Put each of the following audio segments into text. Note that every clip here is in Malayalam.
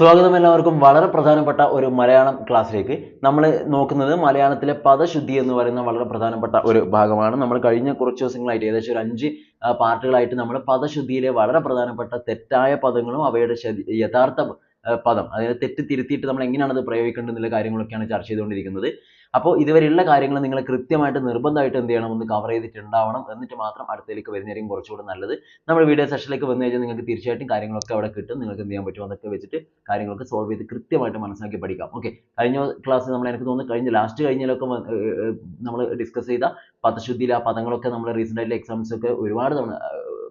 സ്വാഗതം എല്ലാവർക്കും. വളരെ പ്രധാനപ്പെട്ട ഒരു മലയാളം ക്ലാസ്സിലേക്ക് നമ്മൾ നോക്കുന്നത് മലയാളത്തിലെ പദശുദ്ധി എന്ന് പറയുന്ന വളരെ പ്രധാനപ്പെട്ട ഒരു ഭാഗമാണ്. നമ്മൾ കഴിഞ്ഞ കുറച്ച് ദിവസങ്ങളായിട്ട് ഏകദേശം ഒരു അഞ്ച് പാർട്ടുകളായിട്ട് നമ്മൾ പദശുദ്ധിയിലെ വളരെ പ്രധാനപ്പെട്ട തെറ്റായ പദങ്ങളും അവയുടെ യഥാർത്ഥ പദം അതായത് തെറ്റ് തിരുത്തിയിട്ട് നമ്മൾ എങ്ങനെയാണ് അത് പ്രയോഗിക്കേണ്ടത് എന്നുള്ള കാര്യങ്ങളൊക്കെയാണ് ചർച്ച ചെയ്തുകൊണ്ടിരിക്കുന്നത്. അപ്പോൾ ഇതുവരെയുള്ള കാര്യങ്ങൾ നിങ്ങൾ കൃത്യമായിട്ട് നിർബന്ധമായിട്ട് എന്ത് ചെയ്യണം? ഒന്ന് കവർ ചെയ്തിട്ടുണ്ടാവണം. എന്നിട്ട് മാത്രം അടുത്തതിലേക്ക് വരുന്നതായിരിക്കും കുറച്ചുകൂടെ നല്ലത്. നമ്മൾ വീഡിയോ സെഷനിലേക്ക് വന്നു കഴിഞ്ഞാൽ നിങ്ങൾക്ക് തീർച്ചയായിട്ടും കാര്യങ്ങളൊക്കെ അവിടെ കിട്ടും. നിങ്ങൾക്ക് എന്ത് ചെയ്യാൻ പറ്റും അതൊക്കെ വെച്ചിട്ട് കാര്യങ്ങളൊക്കെ സോൾവ് ചെയ്ത് കൃത്യമായിട്ട് മനസ്സിലാക്കി പഠിക്കാം. ഓക്കെ കഴിഞ്ഞ ക്ലാസ് നമ്മൾ എനിക്ക് തോന്നുന്നു കഴിഞ്ഞ ലാസ്റ്റ് കഴിഞ്ഞതിലൊക്കെ നമ്മൾ ഡിസ്കസ് ചെയ്ത പദശുദ്ധിയിൽ ആ പദങ്ങളൊക്കെ നമ്മൾ റീസെന്റ് ആയിട്ടുള്ള എക്സാംസ് ഒക്കെ ഒരുപാട് തവണ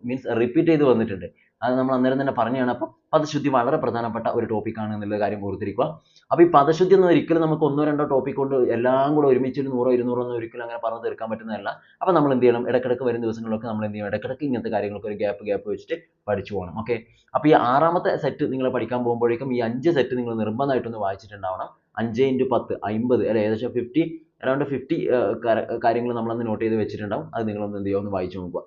മീൻസ് റിപ്പീറ്റ് ചെയ്ത് വന്നിട്ടുണ്ട്. അത് നമ്മൾ അന്നേരം തന്നെ പറഞ്ഞതാണ്. അപ്പോൾ പദശുദ്ധി വളരെ പ്രധാനപ്പെട്ട ഒരു ടോപ്പിക്കാണ് എന്നുള്ള കാര്യം ഓർത്തിരിക്കുക. അപ്പോൾ ഈ പദശുദ്ധി എന്ന് ഒരിക്കലും നമുക്ക് ഒന്നോ രണ്ടോ ടോപ്പിക് കൊണ്ട് എല്ലാം കൂടെ ഒരുമിച്ച് ഒരു നൂറോ ഇരുന്നൂറോ ഒന്നും ഒരിക്കലും അങ്ങനെ പറഞ്ഞു തീർക്കാൻ പറ്റുന്നതല്ല. അപ്പോൾ നമ്മൾ എന്ത് ചെയ്യണം? ഇടക്കിടക്ക് വരുന്ന ദിവസങ്ങളിലൊക്കെ നമ്മൾ എന്ത് ചെയ്യണം? ഇടക്കിടക്ക് ഇങ്ങനത്തെ കാര്യങ്ങൾക്ക് ഒരു ഗ്യാപ്പ് ഗ്യാപ്പ് വെച്ചിട്ട് പഠിച്ചു പോകണം. ഓക്കെ അപ്പോൾ ഈ ആറാമത്തെ സെറ്റ് നിങ്ങൾ പഠിക്കാൻ പോകുമ്പോഴേക്കും ഈ അഞ്ച് സെറ്റ് നിങ്ങൾ നിർബന്ധമായിട്ടൊന്ന് വായിച്ചിട്ടുണ്ടാവണം. അഞ്ച് ഇന്റു പത്ത് അമ്പത് അല്ലെ ഏകദേശം ഫിഫ്റ്റി അറൗണ്ട് ഫിഫ്റ്റി കാര്യങ്ങൾ നമ്മളന്ന് നോട്ട് ചെയ്ത് വെച്ചിട്ടുണ്ടാവും. അത് നിങ്ങളൊന്ന് എന്ത് ചെയ്യുക? ഒന്ന് വായിച്ചു നോക്കുക.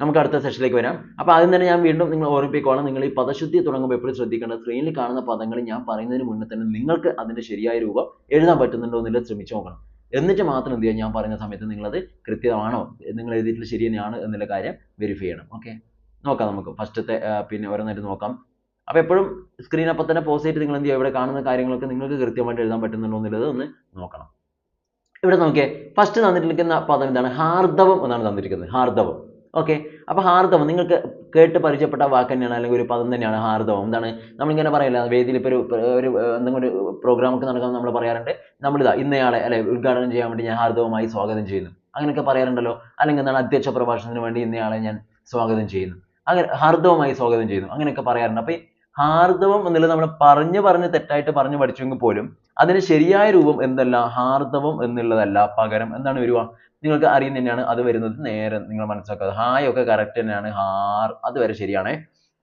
നമുക്ക് അടുത്ത സെഷനിലേക്ക് വരാം. അപ്പോൾ ആദ്യം തന്നെ ഞാൻ വീണ്ടും നിങ്ങൾ ഓർമ്മിപ്പിക്കുകയാണ് നിങ്ങൾ ഈ പദശുദ്ധി തുടങ്ങുമ്പോൾ എപ്പോഴും ശ്രദ്ധിക്കേണ്ടത് സ്ക്രീനിൽ കാണുന്ന പദങ്ങൾ ഞാൻ പറയുന്നതിന് മുന്നേ തന്നെ നിങ്ങൾക്ക് അതിന്റെ ശരിയായ രൂപം എഴുതാൻ പറ്റുന്നുണ്ടോ എന്നുള്ളത് ശ്രമിച്ചു നോക്കണം. എന്നിട്ട് മാത്രം എന്ത് ഞാൻ പറയുന്ന സമയത്ത് നിങ്ങളത് കൃത്യമാണോ? നിങ്ങൾ എഴുതിയിട്ടുള്ള ശരി എന്നുള്ള കാര്യം വെരിഫൈ ചെയ്യണം. ഓക്കെ നോക്കാം നമുക്ക്. ഫസ്റ്റത്തെ പിന്നെ ഓരോന്നായിട്ട് നോക്കാം. അപ്പോൾ എപ്പോഴും സ്ക്രീൻ അപ്പം തന്നെ പോസ് ചെയ്തിട്ട് നിങ്ങൾ എന്ത് ചെയ്യുക? ഇവിടെ കാണുന്ന കാര്യങ്ങളൊക്കെ നിങ്ങൾക്ക് കൃത്യമായിട്ട് എഴുതാൻ പറ്റുന്നുണ്ടോ എന്നുള്ളത് ഒന്ന് നോക്കണം. ഇവിടെ നോക്കിയേ. ഫസ്റ്റ് തന്നിട്ടിരിക്കുന്ന പദം എന്താണ്? ഹാർദവം എന്നാണ് തന്നിരിക്കുന്നത്. ഹാർദവം. ഓക്കെ അപ്പോൾ ഹാർദവം നിങ്ങൾക്ക് കേട്ട് പരിചയപ്പെട്ട വാക്ക് തന്നെയാണ് അല്ലെങ്കിൽ ഒരു പദം തന്നെയാണ് ഹാർദവം. എന്താണ്? നമ്മളിങ്ങനെ പറയില്ല വേദിയിൽ ഇപ്പോൾ ഒരു ഒരു എന്തെങ്കിലും ഒരു പ്രോഗ്രാം ഒക്കെ നടക്കുമ്പോൾ നമ്മൾ പറയാറുണ്ട് നമ്മളിതാ ഇന്നയാളെ അല്ലെ ഉദ്ഘാടനം ചെയ്യാൻ വേണ്ടി ഞാൻ ഹാർദവമായി സ്വാഗതം ചെയ്യുന്നു. അങ്ങനെയൊക്കെ പറയാറുണ്ടല്ലോ. അല്ലെങ്കിൽ എന്താണ് അധ്യക്ഷ പ്രഭാഷണത്തിന് വേണ്ടി ഇന്നയാളെ ഞാൻ സ്വാഗതം ചെയ്യുന്നു. അങ്ങനെ ഹാർദവമായി സ്വാഗതം ചെയ്യുന്നു. അങ്ങനെയൊക്കെ പറയാറുണ്ട്. അപ്പോൾ ഹാർദവം എന്നുള്ളത് നമ്മൾ പറഞ്ഞു പറഞ്ഞ് തെറ്റായിട്ട് പറഞ്ഞു പഠിച്ചെങ്കിൽ പോലും അതിന് ശരിയായ രൂപം എന്തല്ല? ഹാർദവം എന്നുള്ളതല്ല പകരം. എന്താണ് വരിക? നിങ്ങൾക്ക് അറിയുന്ന തന്നെയാണ് അത് വരുന്നത് നേരെ നിങ്ങൾ മനസ്സിലാക്കുക ഹായ് ഒക്കെ കറക്റ്റ് തന്നെയാണ്. ഹാർ അത് വരെ ശരിയാണേ.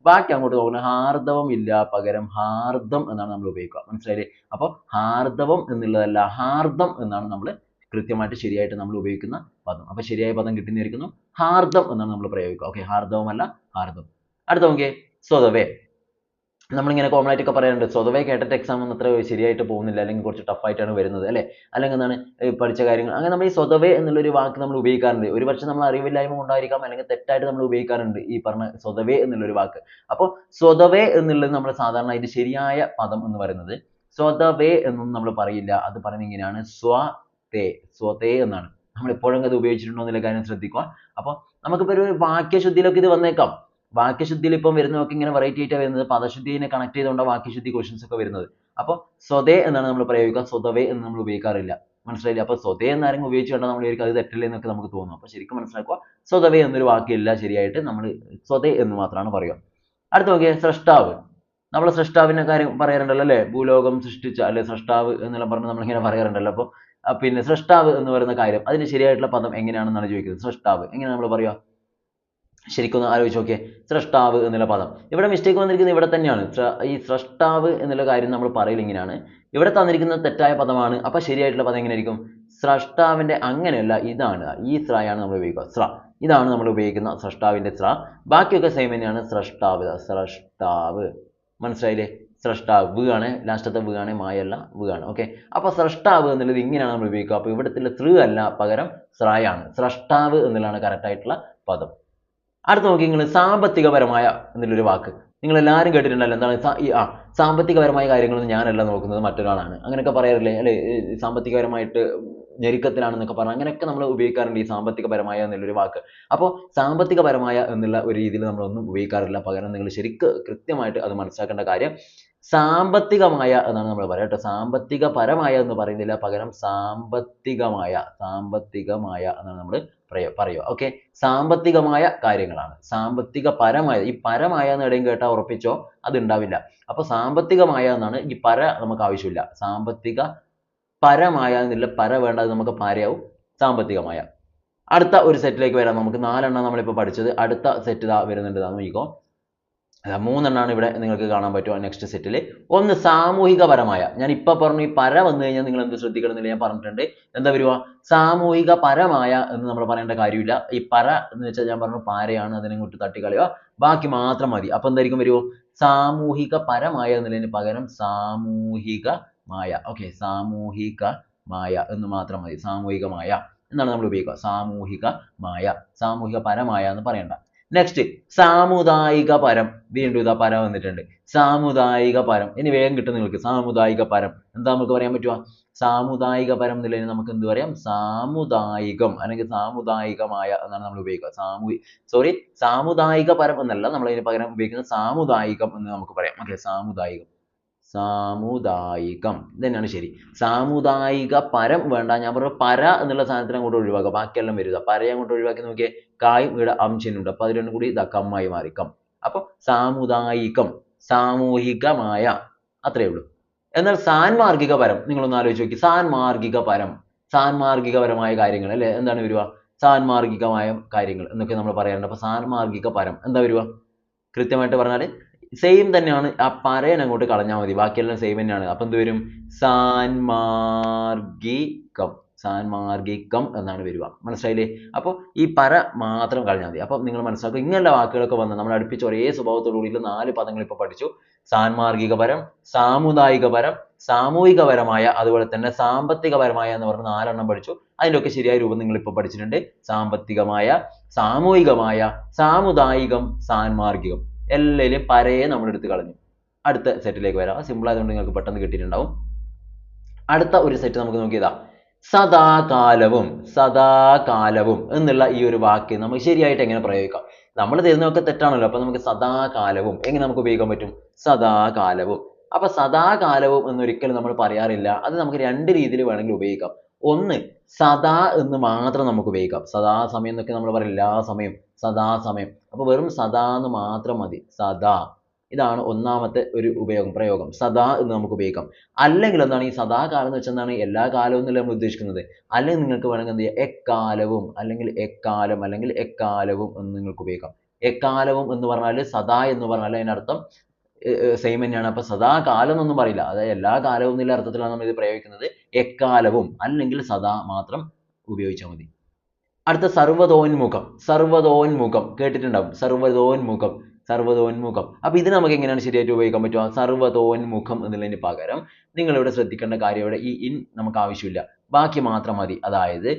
ബാക്കി അങ്ങോട്ട് നോക്കുന്നത് ഹാർദവം ഇല്ല പകരം ഹാർദം എന്നാണ് നമ്മൾ ഉപയോഗിക്കുക. മനസ്സിലായില്ലേ? അപ്പോൾ ഹാർദവം എന്നുള്ളതല്ല ഹാർദം എന്നാണ് നമ്മൾ കൃത്യമായിട്ട് ശരിയായിട്ട് നമ്മൾ ഉപയോഗിക്കുന്ന പദം. അപ്പോൾ ശരിയായ പദം കിട്ടുന്നിരിക്കുന്നു ഹാർദം എന്നാണ് നമ്മൾ പ്രയോഗിക്കുക. ഓക്കെ ഹാർദവമല്ല ഹാർദം അടുത്ത നോക്കിയേ. സ്വതവേ. നമ്മളിങ്ങനെ കോമൺ ആയിട്ടൊക്കെ പറയാറുണ്ട്. സ്വതവേ കേട്ടിട്ട് എക്സാം ഒന്നും അത്ര ശരിയായിട്ട് പോകുന്നില്ല. അല്ലെങ്കിൽ കുറച്ച് ടഫ് ആയിട്ടാണ് വരുന്നത് അല്ലേ? അല്ലെങ്കിൽ എന്താണ് പഠിച്ച കാര്യങ്ങൾ. അങ്ങനെ നമ്മൾ ഈ സ്വതവേ എന്നുള്ളൊരു വാക്ക് നമ്മൾ ഉപയോഗിക്കാറുണ്ട്. ഒരു പക്ഷേ നമ്മൾ അറിവില്ലായ്മ കൊണ്ടായിരിക്കാം അല്ലെങ്കിൽ തെറ്റായിട്ട് നമ്മൾ ഉപയോഗിക്കാറുണ്ട് ഈ പറഞ്ഞ സ്വതവേ എന്നുള്ളൊരു വാക്ക്. അപ്പോൾ സ്വതവേ എന്നുള്ളത് നമ്മൾ സാധാരണ ഇത് ശരിയായ പദം എന്ന് പറയുന്നത്. സ്വതവേ എന്നൊന്നും നമ്മൾ പറയില്ല. അത് പറയുന്നത് ഇങ്ങനെയാണ്. സ്വതേ സ്വതേ എന്നാണ്. നമ്മൾ എപ്പോഴും അത് ഉപയോഗിച്ചിട്ടുണ്ടോ എന്നുള്ള കാര്യം ശ്രദ്ധിക്കുക. അപ്പോൾ നമുക്കിപ്പോൾ ഒരു വാക്യശുദ്ധിയിലൊക്കെ ഇത് വന്നേക്കാം. വാക്യശുദ്ധിയിൽ ഇപ്പം വരുന്നതൊക്കെ ഇങ്ങനെ വെറൈറ്റി ആയിട്ടാണ് വരുന്നത്. പദശുദ്ധിനെ കണക്ട് ചെയ്തുകൊണ്ടാണ് വാക്യശുദ്ധി ക്വസ്റ്റ്യൻസ് ഒക്കെ വരുന്നത്. അപ്പോൾ സ്വതേ എന്നാണ് നമ്മൾ പ്രയോഗിക്കുക. സ്വതവേ എന്ന് നമ്മൾ ഉപയോഗിക്കാറില്ല. മനസ്സിലായില്ലേ? അപ്പോൾ സ്വതേ എന്നാരെങ്കിലും ഉപയോഗിച്ച് കണ്ടാൽ നമ്മൾ വിചാരിക്കും അത് തെറ്റല്ലേ എന്നൊക്കെ നമുക്ക് തോന്നും. അപ്പോൾ ശരിക്കും മനസ്സിലാക്കുക സ്വതവേ എന്നൊരു വാക്കില്ല ശരിയായിട്ട് നമ്മൾ സ്വതേ എന്ന് മാത്രമാണ് പറയുക. അടുത്ത നോക്കിയേ സൃഷ്ടാവ് നമ്മൾ സ്രഷ്ടാവിന്റെ കാര്യം പറയാറുണ്ടല്ലോ അല്ലേ? ഭൂലോകം സൃഷ്ടിച്ച അല്ലെ സൃഷ്ടാവ് എന്നെല്ലാം പറഞ്ഞ് നമ്മളിങ്ങനെ പറയാറുണ്ടല്ലോ. അപ്പോൾ പിന്നെ സൃഷ്ടാവ് എന്ന് പറയുന്ന കാര്യം അതിന് ശരിയായിട്ടുള്ള പദം എങ്ങനെയാണെന്നാണ് ചോദിക്കുന്നത്? സൃഷ്ടാവ് എങ്ങനെ നമ്മൾ പറയുക? ശരിക്കും ഒന്ന് ആലോചിച്ച് നോക്കിയേ. സ്രഷ്ടാവ് എന്നുള്ള പദം. ഇവിടെ മിസ്റ്റേക്ക് വന്നിരിക്കുന്നത് ഇവിടെ തന്നെയാണ്. ഈ സ്രഷ്ടാവ് എന്നുള്ള കാര്യം നമ്മൾ പറയില്ല ഇങ്ങനെയാണ്. ഇവിടെ തന്നിരിക്കുന്ന തെറ്റായ പദമാണ്. അപ്പോൾ ശരിയായിട്ടുള്ള പദം എങ്ങനെയായിരിക്കും? സ്രഷ്ടാവിന്റെ അങ്ങനെയല്ല ഇതാണ്. ഈ സ്രയാണ് നമ്മൾ ഉപയോഗിക്കുക. സ്ര. ഇതാണ് നമ്മൾ ഉപയോഗിക്കുന്ന സ്രഷ്ടാവിന്റെ സ്ര. ബാക്കിയൊക്കെ സെയിം തന്നെയാണ്. സ്രഷ്ടാവ്. സ്രഷ്ടാവ്. മനസ്സിലായില്ലേ? സ്രഷ്ടാവ്. വ് ആണ്. ലാസ്റ്റത്തെ വ് ആണ്. മായല്ല വ് ആണ്. ഓക്കെ? അപ്പോൾ സ്രഷ്ടാവ് എന്നുള്ളത് ഇങ്ങനെയാണ് നമ്മൾ ഉപയോഗിക്കുക. അപ്പോൾ ഇവിടത്തെ തൃ അല്ല പകരം സ്രായാണ്. സ്രഷ്ടാവ് എന്നുള്ളതാണ് കറക്റ്റായിട്ടുള്ള പദം. അടുത്ത നോക്കി നിങ്ങൾ സാമ്പത്തികപരമായ എന്നുള്ളൊരു വാക്ക്. നിങ്ങൾ എല്ലാവരും കേട്ടിട്ടുണ്ടല്ലോ എന്താണ് ഈ ആ സാമ്പത്തികപരമായ കാര്യങ്ങളൊന്നും ഞാനല്ല നോക്കുന്നത് മറ്റൊരാളാണ്. അങ്ങനെയൊക്കെ പറയാറില്ലേ അല്ലെ? സാമ്പത്തികപരമായിട്ട് ഞെരുക്കത്തിലാണെന്നൊക്കെ പറഞ്ഞാൽ അങ്ങനെയൊക്കെ നമ്മൾ ഉപയോഗിക്കാറുണ്ട് ഈ സാമ്പത്തികപരമായ എന്നുള്ളൊരു വാക്ക്. അപ്പോൾ സാമ്പത്തികപരമായ എന്നുള്ള ഒരു രീതിയിൽ നമ്മളൊന്നും ഉപയോഗിക്കാറില്ല. പകരം നിങ്ങൾ ശരിക്ക് കൃത്യമായിട്ട് അത് മനസ്സിലാക്കേണ്ട കാര്യം സാമ്പത്തികമായ എന്നാണ് നമ്മൾ പറയുക കേട്ടോ. സാമ്പത്തിക പരമായ എന്ന് പറയുന്നില്ല പകരം സാമ്പത്തികമായ സാമ്പത്തികമായ എന്നാണ് നമ്മൾ പറയുക പറയുക. ഓക്കെ സാമ്പത്തികമായ കാര്യങ്ങളാണ്. സാമ്പത്തിക പരമായ ഈ പരമായ എന്ന് എവിടെയും കേട്ടാൽ ഉറപ്പിച്ചോ? അത് ഉണ്ടാവില്ല അപ്പൊ സാമ്പത്തികമായ എന്നാണ് ഈ പര നമുക്ക് ആവശ്യമില്ല. സാമ്പത്തിക പരമായ എന്നില്ല പര വേണ്ട അത് നമുക്ക് പരയാവും. സാമ്പത്തികമായ. അടുത്ത ഒരു സെറ്റിലേക്ക് വരാം നമുക്ക്. നാലെണ്ണം നമ്മളിപ്പോൾ പഠിച്ചത്. അടുത്ത സെറ്റ് വരുന്നുണ്ട്. നോക്കിക്കോ. മൂന്നെണ്ണമാണ് ഇവിടെ നിങ്ങൾക്ക് കാണാൻ പറ്റുക നെക്സ്റ്റ് സെറ്റിൽ ഒന്ന് സാമൂഹികപരമായ. ഞാൻ ഇപ്പൊ പറഞ്ഞു ഈ പര വന്നു കഴിഞ്ഞാൽ നിങ്ങൾ എന്ത് ശ്രദ്ധിക്കണമെന്നില്ല ഞാൻ പറഞ്ഞിട്ടുണ്ട്. എന്താ വരുക സാമൂഹിക പരമായ എന്ന് നമ്മൾ പറയേണ്ട കാര്യമില്ല. ഈ പര എന്ന് വെച്ചാൽ ഞാൻ പറഞ്ഞു പാരയാണ് അതിനെ ഇങ്ങോട്ട് തട്ടിക്കളയുക. ബാക്കി മാത്രം മതി. അപ്പൊ എന്തായിരിക്കും വരുമോ സാമൂഹിക പരമായ എന്നുള്ളതിന് പകരം സാമൂഹികമായ. ഓക്കെ സാമൂഹികമായ എന്ന് മാത്രം മതി. സാമൂഹികമായ. എന്നാണ് നമ്മൾ ഉപയോഗിക്കുക. സാമൂഹികമായ. സാമൂഹികപരമായ എന്ന് പറയണ്ട. നെക്സ്റ്റ് സാമുദായിക പരം. വീണ്ടും ഇതാ പരം വന്നിട്ടുണ്ട്. സാമുദായിക പരം. ഇനി വേഗം കിട്ടും നിങ്ങൾക്ക്. സാമുദായിക പരം. എന്താ നമുക്ക് പറയാൻ പറ്റുക? സാമുദായിക പരം എന്നുള്ളതിന് നമുക്ക് എന്ത് പറയാം? സാമുദായികം. അല്ലെങ്കിൽ സാമുദായികമായ എന്നാണ് നമ്മൾ ഉപയോഗിക്കുക. സാമൂ സോറി സാമുദായിക പരം എന്നല്ല നമ്മൾ അതിന് പകരം ഉപയോഗിക്കുന്നത് സാമുദായികം എന്ന് നമുക്ക് പറയാം. ഓക്കെ സാമുദായികം. സാമുദായികം. ഇത് തന്നെയാണ് ശരി. സാമുദായിക പരം വേണ്ട. ഞാൻ പറഞ്ഞ പര എന്നുള്ള സാധനത്തിന് അങ്ങോട്ട് ഒഴിവാക്കുക ബാക്കിയെല്ലാം വരുക. പരയെ അങ്ങോട്ട് ഒഴിവാക്കി നോക്കിയേ കായും ഇവിടെ അംശനുണ്ട്. അപ്പൊ അത് രണ്ടും കൂടി ഇതാ കമ്മായി മാറി കം അപ്പൊ സാമുദായികം സാമൂഹികമായ അത്രയേ ഉള്ളൂ. എന്നാൽ സാൻമാർഗിക പരം നിങ്ങളൊന്ന് ആലോചിച്ച് നോക്കി. സാൻമാർഗിക പരം സാൻമാർഗികപരമായ കാര്യങ്ങൾ അല്ലേ? എന്താണ് വരിക? സാൻമാർഗികമായ കാര്യങ്ങൾ എന്നൊക്കെ നമ്മൾ പറയാറുണ്ട്. അപ്പൊ സാൻമാർഗിക പരം എന്താ വരിക? കൃത്യമായിട്ട് പറഞ്ഞാൽ സെയിം തന്നെയാണ്. ആ പരയൻ അങ്ങോട്ട് കളഞ്ഞാൽ മതി. ബാക്കിയെല്ലാം സെയിം തന്നെയാണ്. അപ്പം എന്ത് വരും? സാൻമാർഗികം സാൻമാർഗികം എന്നാണ് വരിക. മനസ്സിലായില്ലേ? അപ്പോൾ ഈ പര മാത്രം കളഞ്ഞാൽ മതി. അപ്പം നിങ്ങൾ മനസ്സിലാക്കുക ഇങ്ങനെയുള്ള വാക്കുകളൊക്കെ വന്ന് നമ്മൾ അടുപ്പിച്ച് ഒരേ സ്വഭാവത്തോടു കൂടിയുള്ള നാല് പദങ്ങൾ ഇപ്പോൾ പഠിച്ചു. സാൻമാർഗികപരം സാമുദായികപരം സാമുദായിക പരം സാമൂഹികപരമായ അതുപോലെ തന്നെ സാമ്പത്തികപരമായ എന്ന് പറഞ്ഞ നാലെണ്ണം പഠിച്ചു. അതിന്റെയൊക്കെ ശരിയായ രൂപം നിങ്ങൾ ഇപ്പോൾ പഠിച്ചിട്ടുണ്ട്. സാമ്പത്തികമായ സാമൂഹികമായ സാമുദായികം സാൻമാർഗികം എല്ലാവരും പരയെ നമ്മൾ എടുത്ത് കളഞ്ഞു. അടുത്ത സെറ്റിലേക്ക് വരാം. സിമ്പിൾ ആയതുകൊണ്ട് നിങ്ങൾക്ക് പെട്ടെന്ന് കിട്ടിയിട്ടുണ്ടാവും. അടുത്ത ഒരു സെറ്റ് നമുക്ക് നോക്കിയതാ സദാകാലവും സദാകാലവും എന്നുള്ള ഈ ഒരു വാക്ക് നമുക്ക് ശരിയായിട്ട് എങ്ങനെ പ്രയോഗിക്കാം? നമ്മൾ തരുന്നതൊക്കെ തെറ്റാണല്ലോ. അപ്പൊ നമുക്ക് സദാകാലവും എങ്ങനെ നമുക്ക് ഉപയോഗിക്കാൻ പറ്റും? സദാകാലവും. അപ്പൊ സദാകാലവും എന്നൊരിക്കലും നമ്മൾ പറയാറില്ല. അത് നമുക്ക് രണ്ട് രീതിയിൽ വേണമെങ്കിൽ ഉപയോഗിക്കാം. ഒന്ന് സദാ എന്ന് മാത്രം നമുക്ക് ഉപയോഗിക്കാം. സദാ സമയം എന്നൊക്കെ നമ്മൾ പറയും എല്ലാ സമയം. സദാ സമയം അപ്പൊ വെറും സദാ എന്ന് മാത്രം മതി. സദാ. ഇതാണ് ഒന്നാമത്തെ ഒരു ഉപയോഗം പ്രയോഗം. സദാ എന്ന് നമുക്ക് ഉപയോഗിക്കാം. അല്ലെങ്കിൽ എന്താണ് ഈ സദാ സദാകാലം എന്ന് വെച്ചാൽ എന്താണ് എല്ലാ കാലവും എന്നല്ല നമ്മൾ ഉദ്ദേശിക്കുന്നത്? അല്ലെങ്കിൽ നിങ്ങൾക്ക് വേണമെങ്കിൽ എന്ത് ചെയ്യാം? എക്കാലവും അല്ലെങ്കിൽ എക്കാലം അല്ലെങ്കിൽ എക്കാലവും എന്ന് നിങ്ങൾക്ക് ഉപയോഗിക്കാം. എക്കാലവും എന്ന് പറഞ്ഞാൽ സദാ എന്ന് പറഞ്ഞാൽ അതിനർത്ഥം സെയിം തന്നെയാണ്. അപ്പൊ സദാകാലം എന്നൊന്നും പറയില്ല. അതായത് എല്ലാ കാലവും എന്നുള്ള അർത്ഥത്തിലാണ് നമ്മൾ ഇത് പ്രയോഗിക്കുന്നത്. എക്കാലവും അല്ലെങ്കിൽ സദാ മാത്രം ഉപയോഗിച്ചാൽ മതി. അടുത്ത സർവതോന്മുഖം സർവതോന്മുഖം കേട്ടിട്ടുണ്ടാവും. സർവതോന്മുഖം സർവതോന്മുഖം അപ്പൊ ഇത് നമുക്ക് എങ്ങനെയാണ് ശരിയായിട്ട് ഉപയോഗിക്കാൻ പറ്റുക? സർവതോന്മുഖം എന്നുള്ളതിന് പകരം നിങ്ങൾ ഇവിടെ ശ്രദ്ധിക്കേണ്ട കാര്യം ഇവിടെ ഈ ഇൻ നമുക്ക് ആവശ്യമില്ല. ബാക്കി മാത്രം മതി. അതായത്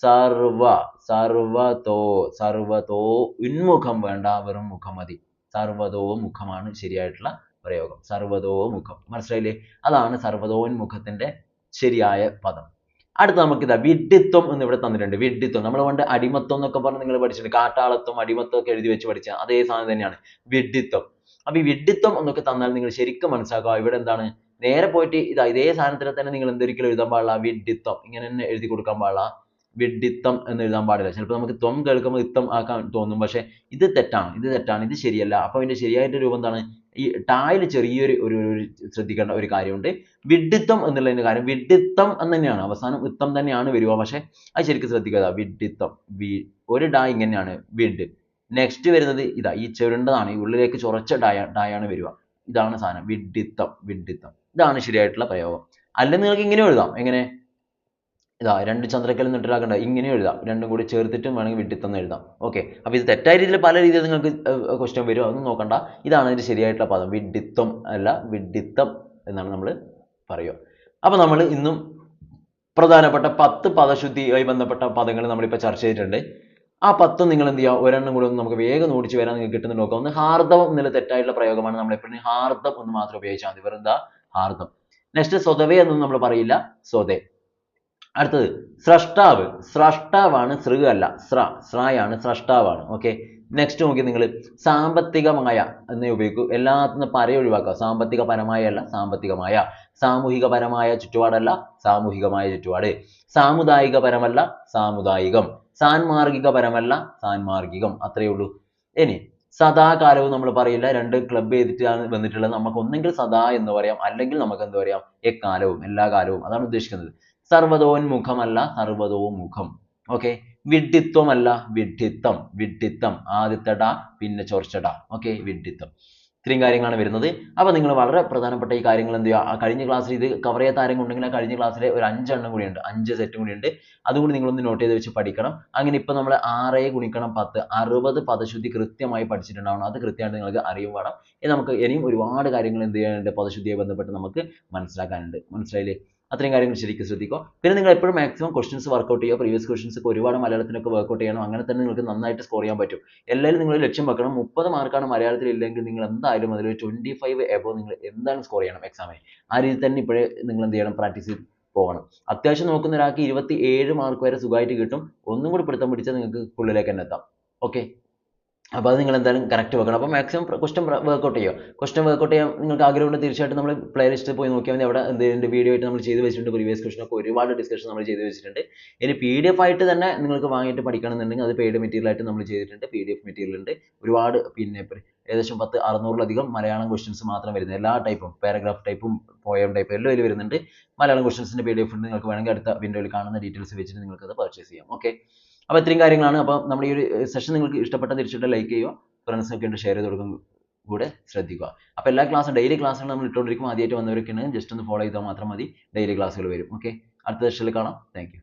സർവ സർവതോ സർവതോ ഉന്മുഖം വേണ്ട വെറും മുഖം മതി. സർവതോ മുഖമാണ് ശരിയായിട്ടുള്ള പ്രയോഗം. സർവതോ മുഖം. മനസ്സിലായില്ലേ? അതാണ് സർവതോന്മുഖത്തിന്റെ ശരിയായ പദം. അടുത്ത നമുക്ക് ഇതാ വിഡ്ഢിത്വം എന്ന് ഇവിടെ തന്നിട്ടുണ്ട്. വിഡ്ഢിത്വം. നമ്മൾ പണ്ട് അടിമത്വം എന്നൊക്കെ പറഞ്ഞ് നിങ്ങൾ പഠിച്ചിട്ടുണ്ട്. കാട്ടാളത്വം അടിമത്വം ഒക്കെ എഴുതി വെച്ച് പഠിച്ച അതേ സാധനം തന്നെയാണ് വിഡ്ഢിത്വം. അപ്പൊ ഈ വിഡ്ഢിത്വം എന്നൊക്കെ തന്നാൽ നിങ്ങൾ ശരിക്കും മനസ്സിലാക്കുക ഇവിടെ എന്താണ്? നേരെ പോയിട്ട് ഇതാ ഇതേ സാധനത്തിൽ തന്നെ നിങ്ങൾ എന്തൊരിക്കലും എഴുതാൻ പാടില്ല. വിഡ്ഢിത്വം. ഇങ്ങനെ തന്നെ എഴുതി കൊടുക്കാൻ പാടില്ല. വിഡ്ഢിത്തം എന്ന് എഴുതാൻ പാടില്ല. ചിലപ്പോൾ നമുക്ക് ത്വം കേൾക്കുമ്പോൾ ഇത്തം ആക്കാൻ തോന്നും. പക്ഷേ ഇത് തെറ്റാണ്. ഇത് തെറ്റാണ്. ഇത് ശരിയല്ല. അപ്പോൾ അതിന്റെ ശരിയായിട്ട് രൂപം എന്താണ്? ഈ ടായിൽ ചെറിയൊരു ഒരു ശ്രദ്ധിക്കേണ്ട ഒരു കാര്യമുണ്ട്. വിഡിത്തം എന്നുള്ളതിന്റെ കാര്യം. വിഡിത്തം എന്ന് തന്നെയാണ്. അവസാനം ഇത്തം തന്നെയാണ് വരിക. പക്ഷേ അത് ശരിക്കും ശ്രദ്ധിക്കുക വിഡിത്തം വി ഒരു ഡാ ഇങ്ങനെയാണ്. വിഡ്. നെക്സ്റ്റ് വരുന്നത് ഇതാ. ഈ ചെറുണ്ടതാണ് ഈ ഉള്ളിലേക്ക് ചൊറച്ച ഡായ ഡായാണ് വരിക. ഇതാണ് സാധനം. വിഡിത്തം വിഡിത്തം ഇതാണ് ശരിയായിട്ടുള്ള പ്രയോഗം. അല്ലെങ്കിൽ നിങ്ങൾക്ക് ഇങ്ങനെ എഴുതാം. എങ്ങനെ? ഇതാ രണ്ട് ചന്ദ്രക്കൽ നിട്ടിലാക്കണ്ട ഇങ്ങനെ എഴുതാം. രണ്ടും കൂടി ചേർത്തിട്ടും വേണമെങ്കിൽ വിട്ടിത്തന്ന് എഴുതാം. ഓക്കെ അപ്പോൾ ഇത് തെറ്റായ രീതിയിൽ പല രീതിയിൽ നിങ്ങൾക്ക് ക്വസ്റ്റ്യൻ വരും. അതൊന്നും നോക്കണ്ട. ഇതാണ് ഇതിന്റെ ശരിയായിട്ടുള്ള പദം. വിഡിത്തം അല്ല വിഡിത്തം എന്നാണ് നമ്മൾ പറയുക. അപ്പോൾ നമ്മൾ ഇന്നും പ്രധാനപ്പെട്ട പത്ത് പദശുദ്ധിയുമായി ബന്ധപ്പെട്ട പദങ്ങൾ നമ്മളിപ്പോൾ ചർച്ച ചെയ്തിട്ടുണ്ട്. ആ പത്തും നിങ്ങൾ എന്ത് ചെയ്യുക? ഒരെണ്ണം കൂടെ ഒന്ന് നമുക്ക് വേഗം ഓടിച്ച് വരാൻ നിങ്ങൾക്ക് കിട്ടുന്ന നോക്കാം. ഒന്ന് ഹാർദവം എന്നുള്ള തെറ്റായിട്ടുള്ള പ്രയോഗമാണ് നമ്മൾ എപ്പോഴും ഹാർദം എന്ന് മാത്രം ഉപയോഗിച്ചാൽ മതി. വെറും എന്താ? ഹാർദം നെക്സ്റ്റ് സ്വതവേ എന്നൊന്നും നമ്മൾ പറയില്ല. സ്വതേ. അടുത്തത് സ്രഷ്ടാവ്. സ്രഷ്ടാവാണ് സൃ അല്ല സ്ര സ്രായാണ് സ്രഷ്ടാവാണ്. ഓക്കെ? നെക്സ്റ്റ് നോക്കി നിങ്ങൾ സാമ്പത്തികമായ എന്നേ ഉപയോഗിക്കൂ. എല്ലാത്തിനും പര ഒഴിവാക്കുക. സാമ്പത്തികപരമായ അല്ല സാമ്പത്തികമായ. സാമൂഹികപരമായ ചുറ്റുപാടല്ല സാമൂഹികമായ ചുറ്റുപാട്. സാമുദായിക പരമല്ല സാമുദായികം. സാൻമാർഗിക പരമല്ല സാൻമാർഗികം. അത്രയേ ഉള്ളൂ. ഇനി സദാകാലവും നമ്മൾ പറയില്ല രണ്ട് ക്ലബ് ചെയ്തിട്ടാണ് വന്നിട്ടുള്ളത്. നമുക്ക് ഒന്നെങ്കിൽ സദാ എന്ന് പറയാം. അല്ലെങ്കിൽ നമുക്ക് എന്ത് പറയാം? എക്കാലവും എല്ലാ കാലവും. അതാണ് ഉദ്ദേശിക്കുന്നത്. സർവതോന്മുഖമല്ല സർവതോമുഖം ഓക്കെ വിഡ്ഢിത്വമല്ല വിഡ്ഢിത്തം. വിഡ്ഢിത്തം. ആദ്യത്തെ ഡ പിന്നെ ചൊർച്ചട ഡ. ഓക്കെ വിഡ്ഢിത്തം. ഇത്രയും കാര്യങ്ങളാണ് വരുന്നത്. അപ്പോൾ നിങ്ങൾ വളരെ പ്രധാനപ്പെട്ട ഈ കാര്യങ്ങൾ എന്ത് ചെയ്യുക? കഴിഞ്ഞ ക്ലാസ്സിൽ ഇത് കവർ ചെയ്യാത്ത ആരെങ്കിലും ഉണ്ടെങ്കിൽ കഴിഞ്ഞ ക്ലാസ്സിലെ ഒരു അഞ്ചെണ്ണം കൂടിയുണ്ട് അഞ്ച് സെറ്റും കൂടിയുണ്ട് അതുകൂടി നിങ്ങളൊന്ന് നോട്ട് ചെയ്ത് വെച്ച് പഠിക്കണം. അങ്ങനെ ഇപ്പോൾ നമ്മൾ ആറ് ഗുണിക്കണം പത്ത്. അറുപത് പദശുദ്ധി കൃത്യമായി പഠിച്ചിട്ടുണ്ടാവണം. അത് കൃത്യമായിട്ട് നിങ്ങൾക്ക് അറിയും വേണം. നമുക്ക് ഇനിയും ഒരുപാട് കാര്യങ്ങൾ എന്ത് ചെയ്യാനുണ്ട്? പദശുദ്ധിയെ ബന്ധപ്പെട്ട് നമുക്ക് മനസ്സിലാക്കാനുണ്ട്. മനസ്സിലായില്ലേ? അത്രയും കാര്യങ്ങൾ ശരിക്കും ശ്രദ്ധിക്കുക. പിന്നെ നിങ്ങൾ എപ്പോഴും മാക്സിമം ക്വസ്റ്റൻസ് വർക്കൗട്ട് ചെയ്യുക. പ്രീവിയസ് ക്വസ്റ്റൻസ് ഒക്കെ ഒരുപാട് മലയാളത്തിനൊക്കെ വർക്കൗട്ട് ചെയ്യണം. അങ്ങനെ തന്നെ നിങ്ങൾക്ക് നന്നായിട്ട് സ്കോർ ചെയ്യാൻ പറ്റും. എല്ലാവരും നിങ്ങൾ ലക്ഷ്യം വെക്കണം. മുപ്പത് മാർക്കാണ് മലയാളത്തിൽ ഇല്ലെങ്കിൽ നിങ്ങൾ എന്തായാലും അതിൽ ട്വന്റി ഫൈവ് എബോ നിങ്ങൾ എന്താണ് സ്കോർ ചെയ്യണം എക്സാമിന് ആ രീതി തന്നെ ഇപ്പോഴേ നിങ്ങൾ എന്ത് ചെയ്യണം? പ്രാക്ടീസ് ചെയ്ത് പോകണം. അത്യാവശ്യം നോക്കുന്ന ഒരാൾക്ക് ഇരുപത്തി ഏഴ് മാർക്ക് വരെ സുഖമായിട്ട് കിട്ടും. ഒന്നും കൂടി പിടുത്തം പിടിച്ചാൽ നിങ്ങൾക്ക് ഫുള്ളിലേക്ക് തന്നെ എത്താം. ഓക്കെ അപ്പോൾ അത് നിങ്ങൾ എന്തായാലും കറക്റ്റ് വെക്കണം അപ്പോൾ മാക്സിമം ക്വസ്റ്റൻ വർക്കൗട്ട് ചെയ്യുക. ക്വസ്റ്റൻ വർക്കൗട്ട് ചെയ്യാൻ നിങ്ങൾക്ക് ആഗ്രഹമുണ്ട് തീർച്ചയായിട്ടും നമ്മൾ പ്ലേലിസ്റ്റ് പോയി നോക്കിയാൽ മതി. അവിടെ എന്തെങ്കിലും വീഡിയോ ആയിട്ട് നമ്മൾ ചെയ്ത് വെച്ചിട്ടുണ്ട്. പ്രീവിയസ് ക്വസ്റ്റൻ ഒക്കെ ഒരുപാട് ഡിസ്കഷൻ നമ്മൾ ചെയ്ത് വെച്ചിട്ടുണ്ട്. ഇനി പി ഡി എഫ് ആയിട്ട് തന്നെ നിങ്ങൾക്ക് വാങ്ങിയിട്ട് പഠിക്കണമെന്നുണ്ടെങ്കിൽ അത് പെയ്ഡ് മെറ്റീരിയൽ ആയിട്ട് നമ്മൾ ചെയ്തിട്ടുണ്ട്. പി ഡി എഫ് മെറ്റീരിയൽ ഉണ്ട്. ഒരുപാട് പിന്നെ ഏകദേശം പത്ത് അറുന്നൂറിലധികം മലയാളം ക്വസ്റ്റ്യൻസ് മാത്രം വരുന്നത്. എല്ലാ ടൈപ്പും പാരഗ്രാഫ് ടൈപ്പും പോയം ടൈപ്പും എല്ലാം ഇതിൽ വരുന്നുണ്ട്. മലയാളം ക്വസ്റ്റ്യൻസിന്റെ പി ഡി എഫ് നിങ്ങൾക്ക് വേണമെങ്കിൽ അടുത്ത വിൻഡോയിൽ കാണുന്ന ഡീറ്റെയിൽസ് വെച്ചിട്ട് നിങ്ങൾക്ക് അത് പർച്ചേസ് ചെയ്യാം. ഓക്കെ അപ്പോൾ ഇത്രയും കാര്യങ്ങളാണ്. അപ്പോൾ നമ്മുടെ ഈ ഒരു സെഷൻ നിങ്ങൾക്ക് ഇഷ്ടപ്പെട്ട തീർച്ചയായിട്ടും ലൈക്ക് ചെയ്യുക. ഫ്രണ്ട്സിനൊക്കെ ഉണ്ട് ഷെയർ ചെയ്ത് കൊടുക്കും കൂടെ ശ്രദ്ധിക്കുക. അപ്പോൾ എല്ലാ ക്ലാസ്സും ഡെയിലി ക്ലാസ്സുകൾ നമ്മൾ ഇട്ടുകൊണ്ടിരിക്കും. ആദ്യമായിട്ട് വന്നവരൊക്കെ ഉണ്ടെങ്കിൽ ജസ്റ്റ് ഒന്ന് ഫോളോ ചെയ്താൽ മാത്രം മതി. ഡെയിലി ക്ലാസ്സുകൾ വരും. ഓക്കെ അടുത്ത സെഷനിൽ കാണാം. താങ്ക്